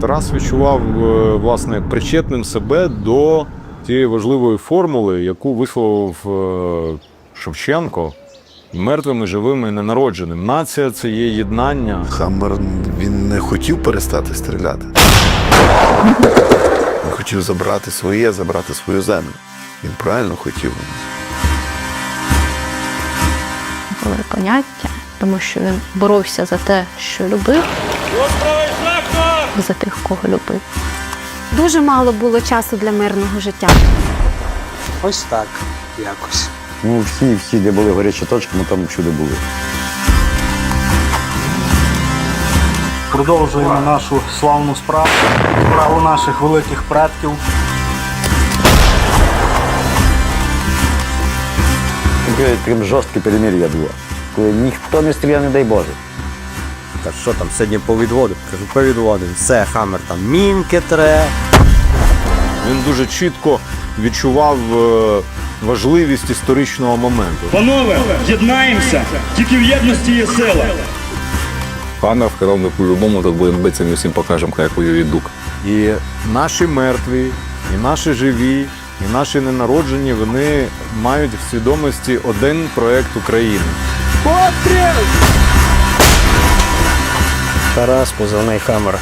Тарас відчував е, власне як причетним себе до тієї важливої формули, яку висловив е, Шевченко. Мертвими, живими і ненародженим. Нація це є єднання. Хаммер він не хотів перестати стріляти. Він хотів забрати своє, забрати свою землю. Він правильно хотів. були поняття, тому що він боровся за те, що любив, за тих, кого любив. Дуже мало було часу для мирного життя. Ось так якось. Ну, всі, всі, де були гарячі точки, ми там всюди були. Продовжуємо нашу славну справу, справу наших великих предків. Таке Прям жорстке перемир'я було. Коли ніхто не стріляє, не дай Боже. Та що там сьогодні повідводив? Кажу, повідводив. Все, хамер там мінки тре. Він дуже чітко відчував е, важливість історичного моменту. Панове, єднаємося! Тільки в єдності є сила. Хаммер сказав, ми по-любому тут будемо битися, ми всім покажемо, як воює дук. І наші мертві, і наші живі, і наші ненароджені, вони мають в свідомості один проект України. Тарас, позивний хамер.